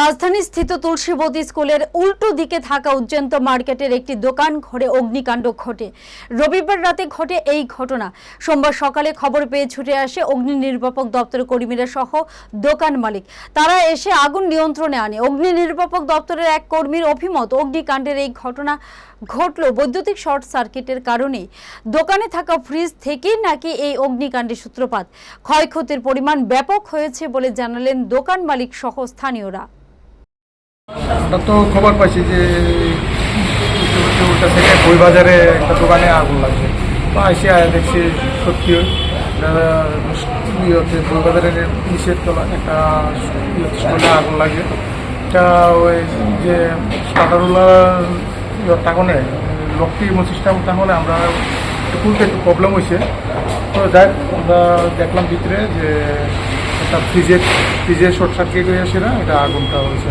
রাজধানী স্থিত তুলসীবতী স্কুলের উল্টো দিকে থাকা উজ্জয়ন্ত মার্কেটের একটি দোকান ঘরে অগ্নিকাণ্ড ঘটে। রবিবার রাতে ঘটে এই ঘটনা। সোমবার সকালে খবর পেয়ে ছুটে আসে অগ্নি নির্বাপক দপ্তরের কর্মীরা সহ দোকান মালিক। তারা এসে আগুন নিয়ন্ত্রণে আনে। অগ্নি নির্বাপক দপ্তরের এক কর্মীর অভিমত, অগ্নিকাণ্ডের এই ঘটনা ঘটল বৈদ্যুতিক শর্ট সার্কিটের কারণে দোকানে থাকা ফ্রিজ থেকেই নাকি এই অগ্নিকাণ্ডের সূত্রপাত? ক্ষয়ক্ষতির পরিমাণ ব্যাপক হয়েছে বলে জানালেন দোকান মালিক সহ স্থানীয়রা। আমরা তো খবর পাইছি যে উল্টা থেকে একটা দোকানে আগুন লাগছে। তো আইসি আয় দেখছি সত্যি হচ্ছে বই বাজারের নিষেধ তলা একটা স্কুলে আগুন লাগে এটা ওই যে স্টার্টারুলার তাকনে লকটি সিস্টেম তাহলে আমরা খুলতে একটু প্রবলেম হয়েছে তো যাই, আমরা দেখলাম ভিতরে যে একটা ফ্রিজের ফ্রিজের শর্ট সার্কিট হয়েছে না এটা আগুনটা হয়েছে